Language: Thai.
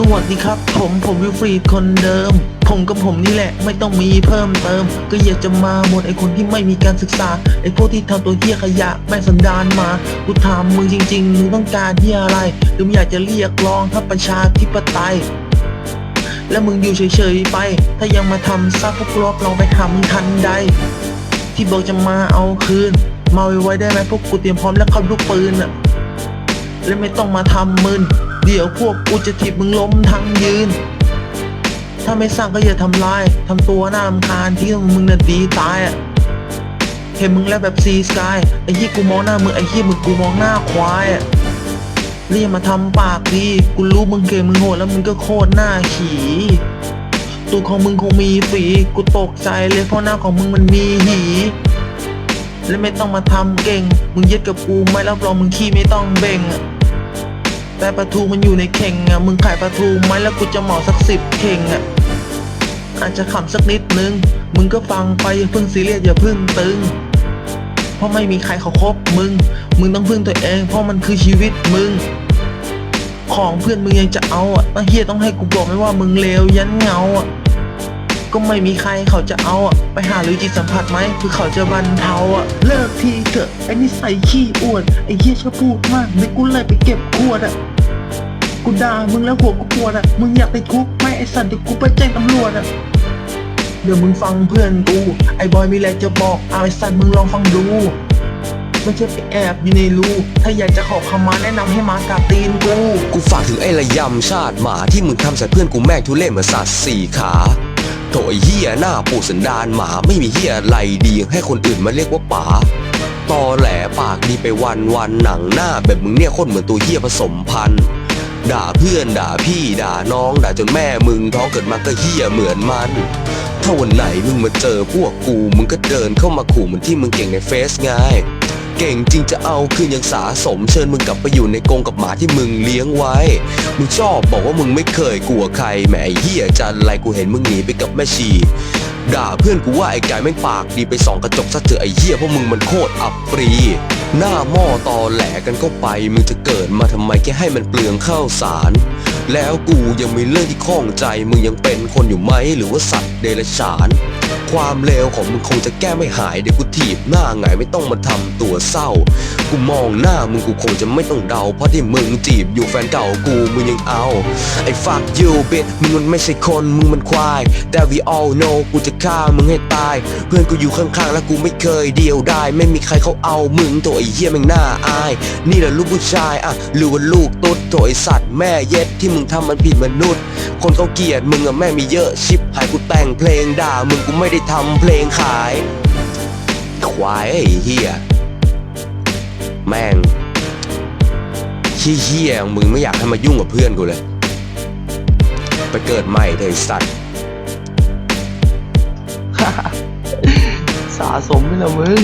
สวัสดีครับ ผมผมวิลฟรีดคนเดิม ผมกับผมนี่แหละไม่ต้องมีเพิ่มเติม ก็อยากจะมาหมดไอคนที่ไม่มีการศึกษาไอพวกที่ทำตัวเหี้ยขยะแม่สันดานมากูถามมึงจริงๆมึงต้องการเหี้ยอะไร หรือมึงอยากจะเรียกร้องถ้าประชาธิปไตยแล้วมึงอยู่เฉยๆไป ถ้ายังมาทำซักพวกรอบลองไปทำทันใด ที่บอกจะมาเอาคืน มาไว้ๆได้ไหมพวกกูเตรียมพร้อมแล้วเขับลูกปืนอะและไม่ต้องมาทำมึน เดี๋ยวพวกกูจะถีบมึงล้มทั้งยืน ถ้าไม่สร้างก็อย่าทำลาย ทำตัวน่ารำคาญที่มึงน่ะดีตายอะเห็นมึงแล้วแบบซีสกายไอ้ยี่กูมองหน้ามึงไอ้ยี่มึงกูมองหน้าควายอะเรียกมาทำปากดีกูรู้มึงเก่งมึงโหดแล้วมึงก็โคตรหน้าขี่ตัวของมึงคงมีฝีกูตกใจเลยเพราะหน้าของมึงมันมีหีและไม่ต้องมาทำเก่ง มึงยึดกับกูไม่รับรองมึงขี้ไม่ต้องเบ่งอะ แต่ปลาทูมันอยู่ในเข่งอะมึงขายปลาทูไหมแล้วกูจะเหมาสักสิบเข่งอะอาจจะขำสักนิดนึง มึงก็ฟังไปอย่าพึ่งซีเรียสอย่าพึ่งตึง เพราะไม่มีใครเขาคบมึง มึงต้องพึ่งตัวเอง เพราะมันคือชีวิตมึง ของเพื่อนมึงยังจะเอาอะตั้งเฮียต้องให้กูบอกไหมว่ามึงเลวยันเงาอะ ก็ไม่มีใครเขาจะเอาอะไปหาหรือจิตสัมผัสไหมคือเขาจะบรรเทาอะเลิกทีเถอะไอ้นิสัยขี้อวดไอ้เหี้ยชอบพูดมากเดี๋ยวกูเลยไปเก็บขวดอะกูด่ามึงแล้วหัวกูปวดอะมึงอยากไปคุกไหม่ไอ้สัตว์เดี๋ยวกูไปแจ้งตำรวจอะเดี๋ยวมึงฟังเพื่อนกูไอ้บอยมีอะไรจะบอกเอาไอ้สัตว์มึงลองฟังดูไม่ใช่ไปแอบอยู่ในรูถ้าอยากจะขอคำมาแนะนำให้มากราบตีนกู กูฝากถึงไอ้ระยำชาติหมาที่มึงทำใส่เพื่อนกูแม่งทุเล่เหมือนสัตว์สี่ขา โถไอ้เฮียหน้าปูสันดานหมาไม่มีเฮียอะไรดีให้คนอื่นมาเรียกว่าป๋าตอแหลปากดีไปวันวันหนังหน้าแบบมึงเนี่ยคตรเหมือนตัวเฮียผสมพันธุ์ด่าเพื่อนด่าพี่ด่าน้องด่าจนแม่มึงท้องเกิดมาก็เฮียเหมือนมัน ถ้าวันไหนมึงมาเจอพวกกูมึงก็เดินเข้ามาขู่เหมือนที่มึงเก่งในเฟซไง เก่งจริงจะเอาคืนยังสาสม เชิญมึงกลับไปอยู่ในกรงกับหมาที่มึงเลี้ยงไว้ มึงชอบบอกว่ามึงไม่เคยกลัวใครแหมไอ้เฮียจันไรกูเห็นมึงหนีไปกับแม่ชีด่าเพื่อนกูว่าไอ้กายแม่งปากดีไปส่องกระจกซะเถอะไอ้เหี้ยเพราะมึงมันโคตรอับปรี หน้าหม้อตอแหลกันก็ไป มึงจะเกิดมาทำไมแค่ให้มันเปลืองข้าวสาร แล้วกูยังมีเรื่องที่ข้องใจ มึงยังเป็นคนอยู่ไหมหรือว่าสัตว์เดรัจฉาน ความเลวของมึงคงจะแก้ไม่หายเดี๋ยวกูถีบหน้าไงไม่ต้องมาทำตัวเศร้า กูมองหน้ามึงกูคงจะไม่ต้องเดา เพราะที่มึงจีบอยู่แฟนเก่ากูมึงยังเอา ไอ้ fuck you bitch มึงมันไม่ใช่คนมึงมันควาย แต่ we all know กูจะฆ่ามึงให้ตาย เพื่อนกูอยู่ข้างๆแล้วกูไม่เคยเดียวได้ไม่มีใครเขาเอามึงตัวไอ้เหี้ยแม่งน่าอาย นี่แหละลูกผู้ชายอะหรือว่าลูกตุ๊ดตัวไอ้สัตว์แม่เย็ดที่มึงทำมันผิดมนุษย์ คนเขาเกลียดมึงอะแม่งมีเยอะชิบหายกูแต่งเพลงด่ามึงกูไม่ได้ทำเพลงขายควายไอ้เหี้ยแม่งเหี้ยมึงไม่อยากให้มายุ่งกับเพื่อนกูเลย ไปเกิดใหม่เถอะสัตว์สะสมไปละมึง